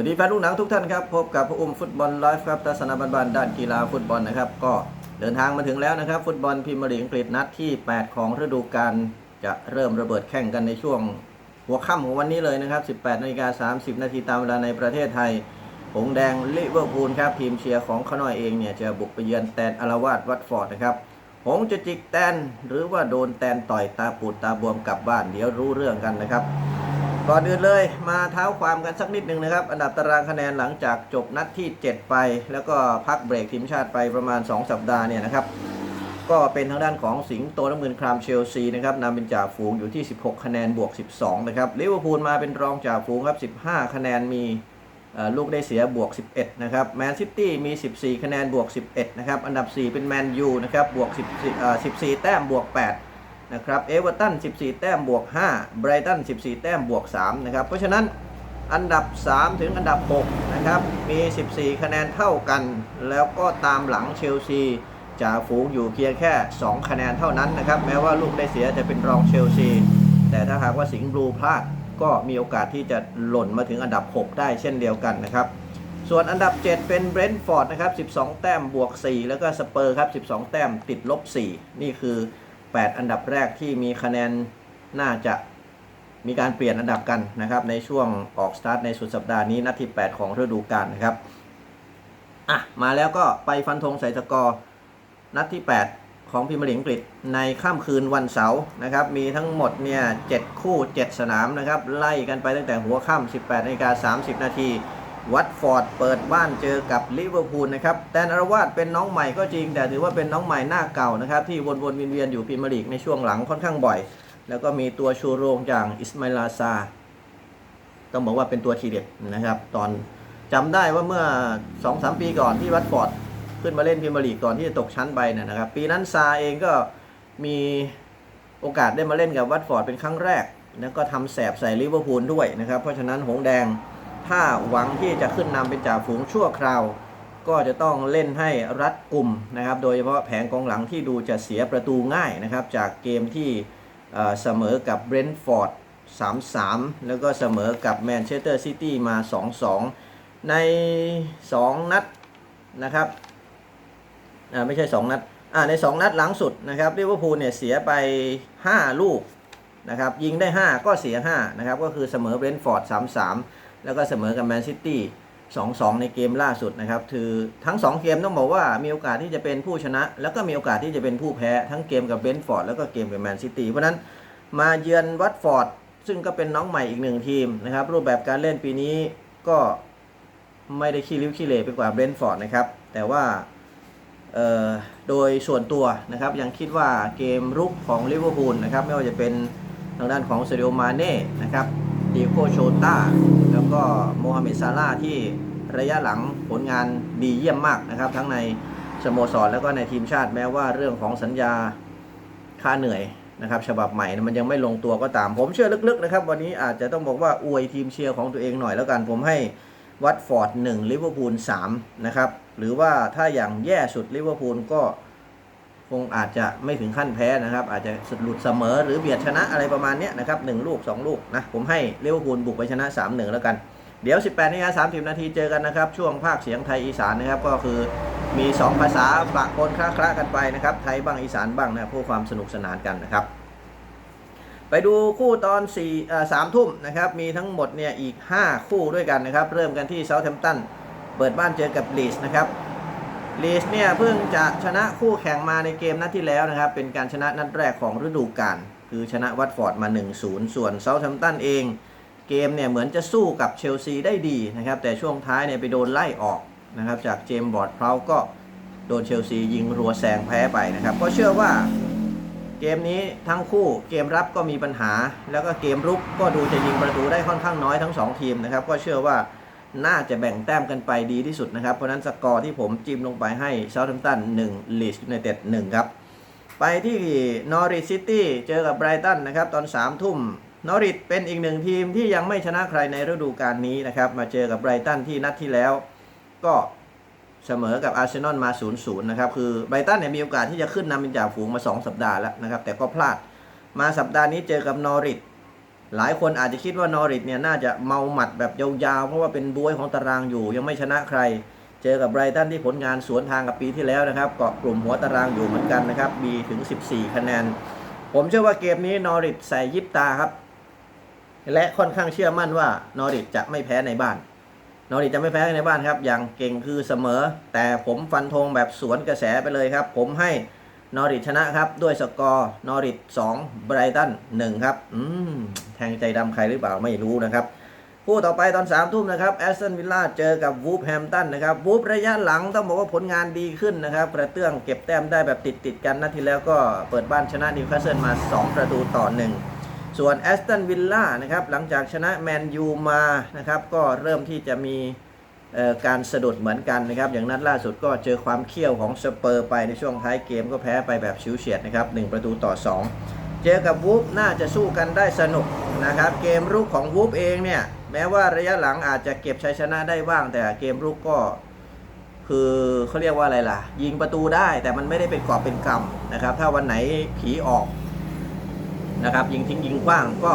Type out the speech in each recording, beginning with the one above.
วัสดีแฟนลูกหนังทุกท่านครับ พบกับพระอุ้มฟุตบอลไลฟ์ครับทัศนบันบานด้านกีฬาฟุตบอลนะครับ ก็เดินทางมาถึงแล้วนะครับ ฟุตบอลพรีเมียร์ลีกอังกฤษนัดที่ 8 ของฤดูกาลจะเริ่มระเบิดแข่งกันในช่วงหัวค่ำของวันนี้เลยนะครับ 18นาฬิกา30 นาทีตามเวลาในประเทศไทย หงแดงลิเวอร์พูลครับทีมเชียร์ของขน้อยเองเนี่ยจะบุกไปเยือนแตนอาราวาสวัตฟอร์ดนะครับ หงจะจิกแตนหรือว่าโดนแตนต่อยตาปูดตาบวมกลับบ้านเดี๋ยวรู้เรื่องกันนะครับ ก่อนอื่นเลยมาเท้าความกันสักนิดหนึ่งนะครับ อันดับตารางคะแนนหลังจากจบนัดที่ 7 ไป แล้วก็พักเบรกทีมชาติไปประมาณ 2 สัปดาห์เนี่ยนะครับ ก็เป็นทางด้านของสิงห์โตน้ำเงินครามเชลซีนะครับนำเป็นจ่าฝูงอยู่ที่ 16 คะแนนบวก 12 นะครับลิเวอร์พูลมาเป็นรองจ่าฝูงครับ 15 คะแนนมีลูกได้เสียบวก 11 นะครับแมนซิตี้มี 14 คะแนนบวก 11 นะครับ อันดับ 4 เป็นแมนยูนะครับบวก14เอ่อ14 แต้มบวก 8 นะครับเอเวอร์ตัน 14 แต้มบวก5ไบรตัน 14 แต้มบวก3นะครับ เพราะฉะนั้นอันดับ 3 ถึงอันดับ 6 นะครับ มี 14 คะแนนเท่ากัน แล้วก็ตามหลังเชลซีจ่าฝูงอยู่เพียงแค่ 2 คะแนนเท่านั้นนะครับ แม้ว่าลูกได้เสียจะเป็นรองเชลซี แต่ถ้าหากว่าสิงห์บลูพลาดก็มีโอกาสที่จะหล่นมาถึงอันดับ 6 ได้เช่นเดียวกันนะครับ ส่วนอันดับ 7 เป็นเบรนท์ฟอร์ดนะครับ 12 แต้มบวก 4 แล้วก็สเปอร์ครับ 12 แต้มติดลบ 4 นี่คือ 8 อันดับแรกที่มีคะแนนน่าจะมีการเปลี่ยนอันดับกันนะครับ ในช่วงออกสตาร์ทในสุดสัปดาห์นี้นัดที่ 8 ของฤดูกาลนะครับอะมาแล้วก็ไปฟันธงใส่สกอร์นัดที่ 8 ของพรีเมียร์ลีกอังกฤษในค่ำคืนวันเสาร์นะครับ มีทั้งหมดเนี่ย7คู่ 7 สนามนะครับ ไล่กันไปตั้งแต่หัวค่ำ18นาฬิกา30 นาที วัตฟอร์ดเปิดบ้านเจอกับลิเวอร์พูลนะครับแตนอารวาสเป็นน้องใหม่ก็จริง แต่ถือว่าเป็นน้องใหม่หน้าเก่านะครับ ที่วนๆเวียนๆอยู่พรีเมียร์ลีกในช่วงหลังค่อนข้างบ่อย แล้วก็มีตัวชูโรงอย่างอิสมาลาซาต้องบอกว่าเป็นตัวทีเด็ดนะครับ ตอนจำได้ว่าเมื่อ2-3ปีก่อนที่วัตฟอร์ดขึ้นมาเล่นพรีเมียร์ลีกก่อนที่จะตกชั้นไปเนยนะครับ ปีนั้นซาเองก็มีโอกาสได้มาเล่นกับวัตฟอร์ดเป็นครั้งแรก แล้วก็ทำแสบใส่ลิเวอร์พูลด้วยนะครับเพราะฉะนั้นหงส์แดง ถ้าหวังที่จะขึ้นนำเป็นจ่าฝูงชั่วคราว ก็จะต้องเล่นให้รัดกลุ่มนะครับ โดยเฉพาะแผงกองหลังที่ดูจะเสียประตูง่ายนะครับ จากเกมที่เสมอกับเบรนท์ฟอร์ด3-3 แล้วก็เสมอกับแมนเชสเตอร์ซิตี้มา 2-2 ใน 2 นัดนะครับไม่ใช่ 2 นัดใน 2 นัดหลังสุดนะครับลิเวอร์พูลเนี่ยเสียไป 5 ลูกนะครับยิงได้ 5 ก็เสีย5นะครับก็คือเสมอเบรนท์ฟอร์ด3-3 แล้วก็เสมอกับแมนซิตี้2-2 ในเกมล่าสุดนะครับคือทั้ง 2 เกมต้องบอกว่ามีโอกาสที่จะเป็นผู้ชนะ แล้วก็มีโอกาสที่จะเป็นผู้แพ้ ทั้งเกมกับเบนท์ฟอร์ดแล้วก็เกมกับแมนซิตี้เพราะนั้นมาเยือนวัตฟอร์ดซึ่งก็เป็นน้องใหม่อีกหนึ่งทีมนะครับ รูปแบบการเล่นปีนี้ก็ไม่ได้ขี้ริ้วขี้เหร่ไปกว่าเบนท์ฟอร์ดนะครับ แต่ว่าโดยส่วนตัวนะครับยังคิดว่าเกมรุกของลิเวอร์พูลนะครับไม่ว่าจะเป็นทางด้านของเซเรียมาเน่นะครับ ดิโกโชต้าแล้วก็โมฮัมเหม็ดซาร่าที่ระยะหลังผลงานดีเยี่ยมมากนะครับ ทั้งในสโมสรแล้วก็ในทีมชาติแม้ว่าเรื่องของสัญญาค่าเหนื่อยนะครับ ฉบับใหม่มันยังไม่ลงตัวก็ตาม ผมเชื่อลึกๆนะครับ วันนี้อาจจะต้องบอกว่าอวยทีมเชียร์ของตัวเองหน่อยแล้วกันผมให้วัตฟอร์ด1ลิเวอร์พูล3นะครับหรือว่าถ้าอย่างแย่สุดลิเวอร์พูลก็ คงอาจจะไม่ถึงขั้นแพ้นะครับ อาจจะสุดหลุดเสมอหรือเบียดชนะอะไรประมาณนี้นะครับ1ลูก 2 ลูกนะผมให้เลเวอร์พูลบุกไปชนะ 3-1 แล้วกัน เดี๋ยว 18นาฬิกา30 นาทีเจอกันนะครับ ช่วงภาคเสียงไทยอีสานนะครับก็คือมี 2 ภาษาปะปนคละๆกันไปนะครับ ไทยบ้างอีสานบ้างนะเพื่อความสนุกสนานกันนะครับ ไปดูคู่ตอน4อ่อ3ทุ่มนะครับมีทั้งหมดเนี่ยอีก 5 คู่ด้วยกันนะครับ เริ่มกันที่เซาท์แฮมป์ตันเปิดบ้านเจอกับลีสนะครับ ลีสเนี่ยเพิ่งจะชนะคู่แข่งมาในเกมนัดที่แล้วนะครับ เป็นการชนะนัดแรกของฤดูกาลคือชนะวัตฟอร์ดมา 1-0 ส่วนเซาท์แฮมป์ตันเอง เกมเนี่ยเหมือนจะสู้กับเชลซีได้ดีนะครับ แต่ช่วงท้ายเนี่ยไปโดนไล่ออกนะครับ จากเจมส์บอร์ดเพลาก็โดนเชลซียิงรัวแซงแพ้ไปนะครับ ก็เชื่อว่าเกมนี้ทั้งคู่เกมรับก็มีปัญหา แล้วก็เกมรุกก็ดูจะยิงประตูได้ค่อนข้างน้อยทั้ง 2 ทีมนะครับ ก็เชื่อว่า น่าจะแบ่งแต้มกันไปดีที่สุดนะครับ เพราะนั้นสกอร์ที่ผมจิ้มลงไปให้เซาท์แฮมป์ตัน1ลีสยูไนเต็ด1ครับ ไปที่นอริ t ซิตี้เจอกับไบรตันนะครับ ตอน3ทุ่มนอริ t เป็นอีกหนึ่งทีมที่ยังไม่ชนะใครในฤดูกาลนี้นะครับ มาเจอกับไบรตันที่นัดที่แล้ว ก็เสมอกับอาร์เซนอลมา 0-0 นะครับ คือไบรตันเนี่ยมีโอกาสที่จะขึ้นนำเป็นจ่าฝูงมา 2 สัปดาห์แล้วนะครับ แต่ก็พลาด มาสัปดาห์นี้เจอกับนอริ t หลายคนอาจจะคิดว่านอริทเนี่ยน่าจะเมาหมัดแบบยาวๆ เพราะว่าเป็นบวยของตารางอยู่ ยังไม่ชนะใคร เจอกับไบรตันที่ผลงานสวนทางกับปีที่แล้วนะครับเกาะกลุ่มหัวตารางอยู่เหมือนกันนะครับมีถึง 14 คะแนน ผมเชื่อว่าเกมนี้นอริทใส่ยิบตาครับ และค่อนข้างเชื่อมั่นว่านอริทจะไม่แพ้ในบ้าน นอริทจะไม่แพ้ในบ้านครับอย่างเก่งคือเสมอ แต่ผมฟันธงแบบสวนกระแสไปเลยครับ ผมให้นอริทชนะครับด้วยสกอร์นอริท2ไบรตัน1ครับ อืม แทงใจดำใครหรือเปล่าไม่รู้นะครับคู่ต่อไปตอน3ามทุ่มนะครับแอสตันวิลล่าเจอกับวูฟแฮมตันนะครับวูฟระยะหลังต้องบอกว่าผลงานดีขึ้นนะครับกระเตื้องเก็บแต้มได้แบบติดติดกันนัดที่แล้วก็เปิดบ้านชนะนิวคาสเซิลมา 2 ประตูต่อ 1 ส่วนแอสตันวิลล่านะครับหลังจากชนะแมนยูมานะครับก็เริ่มที่จะมีการสะดุดเหมือนกันนะครับอย่างนัดล่าสุดก็เจอความเขี้ยวของสเปอร์ไปในช่วงท้ายเกมก็แพ้ไปแบบชิวเฉียดนะครับ1ประตูต่อ 2 เจอกับวูฟน่าจะสู้กันได้สนุก นะครับเกมรุกของวูฟเองเนี่ยแม้ว่าระยะหลังอาจจะเก็บชัยชนะได้บ้าง แต่เกมรุกก็คือเขาเรียกว่าอะไรล่ะ ยิงประตูได้แต่มันไม่ได้เป็นกรอบเป็นกำนะครับ ถ้าวันไหนผีออกนะครับยิงทิ้งยิงขว้างก็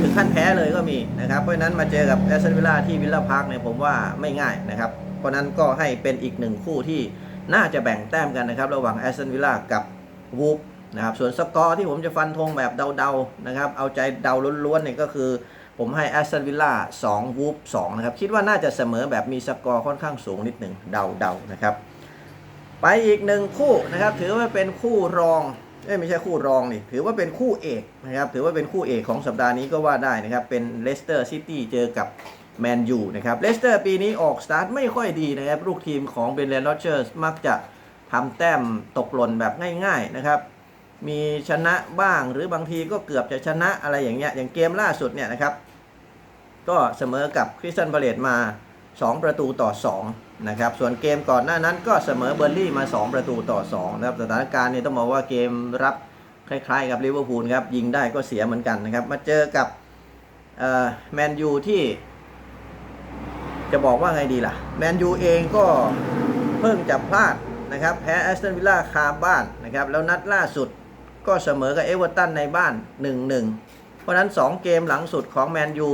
ถึงขั้นแพ้เลยก็มีนะครับ เพราะนั้นมาเจอกับแอสตันวิลล่าที่วิลล่าพาร์คเนี่ยผมว่าไม่ง่ายนะครับ เพราะฉะนั้นก็ให้เป็นอีกหนึ่งคู่ที่น่าจะแบ่งแต้มกันนะครับ ระหว่างแอสตันวิลล่ากับวูฟ นะครับส่วนสกอร์ที่ผมจะฟันธงแบบเดาๆนะครับเอาใจเดาล้วนๆเนี่ยก็คือ ผมให้แอสตันวิลล่า2วูฟ2นะครับคิดว่าน่าจะเสมอแบบมีสกอร์ค่อนข้างสูงนิดหนึ่งเดาๆนะครับไปอีกหนึ่งคู่นะครับถือว่าเป็นคู่รองเอ้ไม่ใช่คู่รองนี่ถือว่าเป็นคู่เอกนะครับถือว่าเป็นคู่เอกของสัปดาห์นี้ก็ว่าได้นะครับเป็นเลสเตอร์ซิตี้เจอกับแมนยูนะครับเลสเตอร์ปีนี้ออกสตาร์ทไม่ค่อยดีนะครับลูกทีมของเบนเลนโรเจอร์สมักจะทำแต้มตกหล่นแบบง่ายๆนะครับ มีชนะบ้าง หรือบางทีก็เกือบจะชนะอะไรอย่างเงี้ยอย่างเกมล่าสุดเนี่ยนะครับ ก็เสมอกับคริสตันบาเลตมา 2 ประตูต่อ2นะครับส่วนเกมก่อนหน้านั้นก็เสมอเบอร์ลี่มา 2 ประตูต่อ2นะครับสถานการณ์นี่ต้องบอกว่าเกมรับคล้ายๆ กับลิเวอร์พูลครับยิงได้ก็เสียเหมือนกันนะครับมาเจอกับแมนยูที่ จะบอกว่าไงดีล่ะแมนยูเองก็เพิ่งจะพลาดนะครับแพ้แอสตันวิลล่าคาบ้านนะครับแล้วนัดล่าสุด ก็เสมอกับเอเวอร์ตันในบ้าน 1-1 เพราะฉะนั้น 2 เกมหลังสุดของแมนยู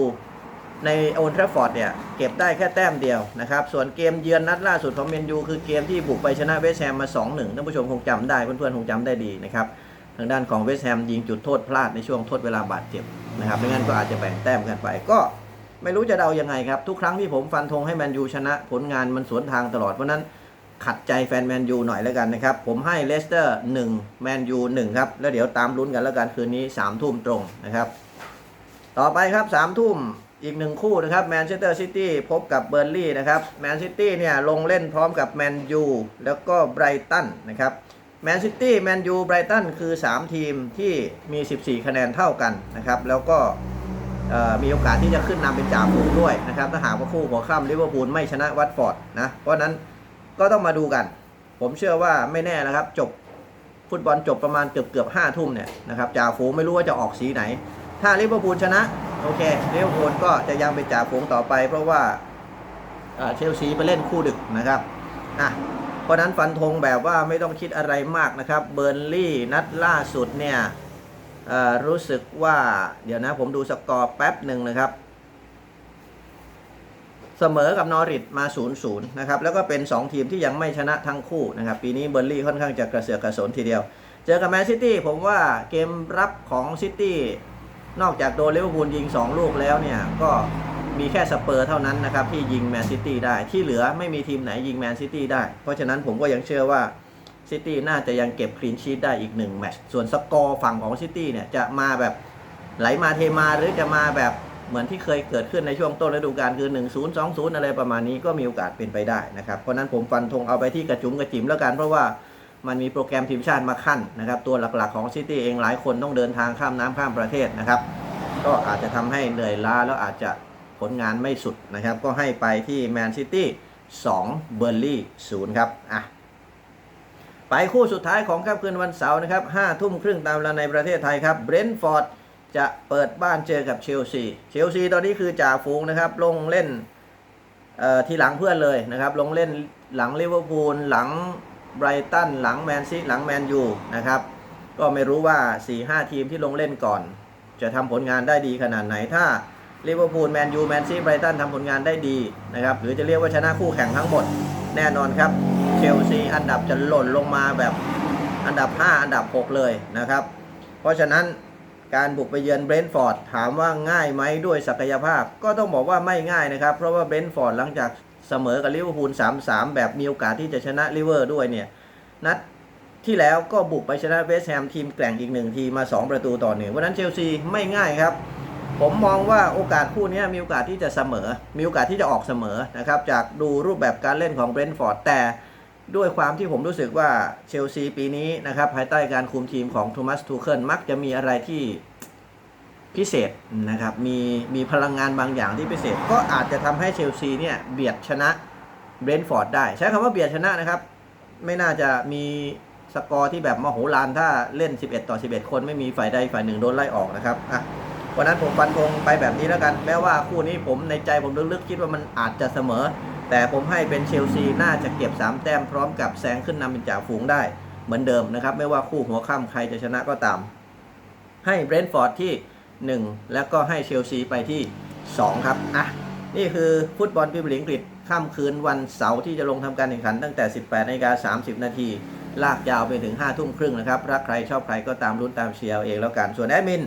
ในโอลทราฟฟอร์ดเนี่ย เก็บได้แค่แต้มเดียวนะครับ ส่วนเกมเยือนนัดล่าสุดของเมนยูคือเกมที่บุกไปชนะเวสแฮมมา 2-1 ท่านผู้ชมคงจำได้ เพื่อนๆคงจำได้ดีนะครับ ทางด้านของเวสแฮมยิงจุดโทษพลาดในช่วงทดเวลาบาดเจ็บนะครับไม่งั้นก็อาจจะแบ่งแต้มกันไปก็ไม่รู้จะเดายังไงครับ ทุกครั้งที่ผมฟันธงให้แมนยูชนะผลงานมันสวนทางตลอดเพราะนั้น ขัดใจแฟนแมนยูหน่อยแล้วกันนะครับ ผมให้เลสเตอร์1แมนยู1ครับ แล้วเดี๋ยวตามลุ้นกันแล้วกันคืนนี้3ทุ่มตรงนะครับ ต่อไปครับ3ามทุ่มอีกหนึ่งคู่นะครับแมนเชสเตอร์ซิตี้พบกับเบอร์ลี่นะครับแมนซิตี้เนี่ยลงเล่นพร้อมกับแมนยูแล้วก็ไบรตันนะครับแมนซิตี้แมนยูไบรตันคือ 3 ทีมที่มี 14 คะแนนเท่ากันนะครับ แล้วก็มีโอกาสที่จะขึ้นนำเป็นจ่าฝูงด้วยนะครับ ถ้าหากว่าคู่หัวค่ำลิเวอร์พูลไม่ชนะวัตฟอร์ดนะ เพราะนั้น ก็ต้องมาดูกัน ผมเชื่อว่าไม่แน่นะครับ จบฟุตบอลจบประมาณเกือบเกือบห้าทุ่มเนี่ยนะครับจ่าฝูงไม่รู้ว่าจะออกสีไหน ถ้าลิเวอร์พูลชนะ โอเคลิเวอร์พูลก็จะยังเป็นจ่าฝูงต่อไป เพราะว่าเชลซีไปเล่นคู่ดึกนะครับอะเพราะนั้นฟันธงแบบว่าไม่ต้องคิดอะไรมากนะครับเบอร์นลี่นัดล่าสุดเนี่ยรู้สึกว่าเดี๋ยวนะผมดูสกอร์แป๊บหนึ่งนะครับ เสมอกับนอริทมา0-0นะครับแล้วก็เป็น 2 ทีมที่ยังไม่ชนะทั้งคู่นะครับปีนี้เบอร์ลี่ค่อนข้างจะกระเสือกกระสนทีเดียว เจอกับแมนซิตี้ผมว่าเกมรับของซิตี้นอกจากโดนลิเวอร์พูลยิง 2 ลูกแล้วเนี่ยก็มีแค่สเปอร์เท่านั้นนะครับที่ยิงแมนซิตี้ได้ที่เหลือไม่มีทีมไหนยิงแมนซิตี้ได้ เพราะฉะนั้นผมก็ยังเชื่อว่าซิตี้น่าจะยังเก็บคลีนชีตได้อีก1แมตช์ส่วนสกอร์ฝั่งของซิตี้เนี่ยจะมาแบบไหลมาเทมาหรือจะมาแบบ เหมือนที่เคยเกิดขึ้นในช่วงต้นฤดูกาลคือ 1 0 2 0 อะไรประมาณนี้ก็มีโอกาสเป็นไปได้นะครับ เพราะนั้นผมฟันธงเอาไปที่กระจุมกระจิมแล้วกัน เพราะว่ามันมีโปรแกรมทีมชาติมาขั้นนะครับ ตัวหลักๆของซิตี้เองหลายคนต้องเดินทางข้ามน้ำข้ามประเทศนะครับ ก็อาจจะทำให้เหนื่อยล้าแล้วอาจจะผลงานไม่สุดนะครับ ก็ให้ไปที่แมนซิตี้2เบอร์ลี่0ครับอะไปคู่สุดท้ายของค่ำคืนวันเสาร์นะครับ5ทุ่มครึ่งตามเวลาในประเทศไทยครับเบรนท์ฟอร์ด จะเปิดบ้านเจอกับเชลซี เชลซีตอนนี้คือจ่าฝูงนะครับ ลงเล่นทีหลังเพื่อนเลยนะครับ ลงเล่นหลังลิเวอร์พูลหลังไบรตันหลังแมนซีหลังแมนยูนะครับ ก็ไม่รู้ว่า 4-5 ทีมที่ลงเล่นก่อน จะทำผลงานได้ดีขนาดไหนถ้าลิเวอร์พูลแมนยูแมนซีไบรตันทำผลงานได้ดีนะครับ หรือจะเรียกว่าชนะคู่แข่งทั้งหมด แน่นอนครับเชลซีอันดับจะหล่นลงมาแบบอันดับ 5 อันดับ 6 เลยนะครับ เพราะฉะนั้น การบุกไปเยือนเบรนท์ฟอร์ดถามว่าง่ายไหมด้วยศักยภาพ ก็ต้องบอกว่าไม่ง่ายนะครับ เพราะว่าเบรนท์ฟอร์ดหลังจากเสมอกับลิเวอร์พูล 3-3 แบบมีโอกาสที่จะชนะลิเวอร์ด้วยเนี่ยนัดที่แล้วก็บุกไปชนะเวสต์แฮมทีมแกร่งอีกหนึ่งทีมา 2 ประตูต่อหนึ่งวันนั้นเชลซีไม่ง่ายครับ ผมมองว่าโอกาสคู่นี้มีโอกาสที่จะเสมอ มีโอกาสที่จะออกเสมอนะครับจากดูรูปแบบการเล่นของเบรนท์ฟอร์ดแต่ ด้วยความที่ผมรู้สึกว่าเชลซีปีนี้นะครับ ภายใต้การคุมทีมของโทมัสทูเคิลมักจะมีอะไรที่พิเศษนะครับมีมีพลังงานบางอย่างที่พิเศษ ก็อาจจะทำให้เชลซีเนี่ยเบียดชนะเบรนท์ฟอร์ดได้ ใช้คำว่าเบียดชนะนะครับ ไม่น่าจะมีสกอร์ที่แบบมโหฬารถ้าเล่น 11 ต่อ 11 คนไม่มีฝ่ายใดฝ่ายหนึ่งโดนไล่ออกนะครับอะวันนั้นผมฟันธงไปแบบนี้แล้วกัน แม้ว่าคู่นี้ผมในใจผมลึกๆคิดว่ามันอาจจะเสมอ แต่ผมให้เป็นเชลซีน่าจะเก็บ 3 แต้มพร้อมกับแซงขึ้นนำเป็นจ่าฝูงได้เหมือนเดิมนะครับ ไม่ว่าคู่หัวค่ำใครจะชนะก็ตาม ให้เบรนท์ฟอร์ดที่ 1 แล้วก็ให้เชลซีไปที่ 2 ครับอะนี่คือฟุตบอลพรีเมียร์ลีกอังกฤษค่ำคืนวันเสาร์ที่จะลงทำการแข่งขันตั้งแต่ 18นาฬิกา30 นาที ลากยาวไปถึง 5 ทุ่มครึ่งนะครับรักใครชอบใครก็ตามรุ้นตามเชียร์เอาเองแล้วกัน ส่วนแอดมิน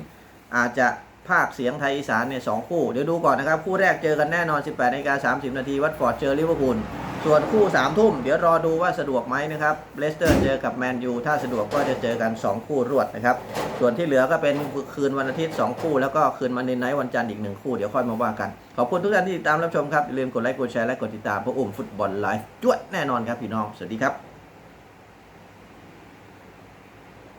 อาจจะ ภาคเสียงไทยอีสานเนี่ยสองคู่ เดี๋ยวดูก่อนนะครับ คู่แรกเจอกันแน่นอน 18นาฬิกา30 นาที วัตฟอร์ดเจอลิเวอร์พูล ส่วนคู่ 3 ทุ่ม เดี๋ยวรอดูว่าสะดวกไหมนะครับเลสเตอร์เจอกับแมนยูถ้าสะดวกก็จะเจอกัน 2 คู่รวดนะครับ ส่วนที่เหลือก็เป็นคืนวันอาทิตย์ 2 คู่ แล้วก็คืนมันนไนท์วันจันทร์อีก 1 คู่เดี๋ยวค่อยมาว่ากัน ขอบคุณทุกท่านที่ติดตามรับชมครับอย่าลืมกดไลค์กดแชร์และกดติดตามพวกอุ้มฟุตบอลไลฟ์จวดแน่นอนครับพี่น้องสวัสดีครับ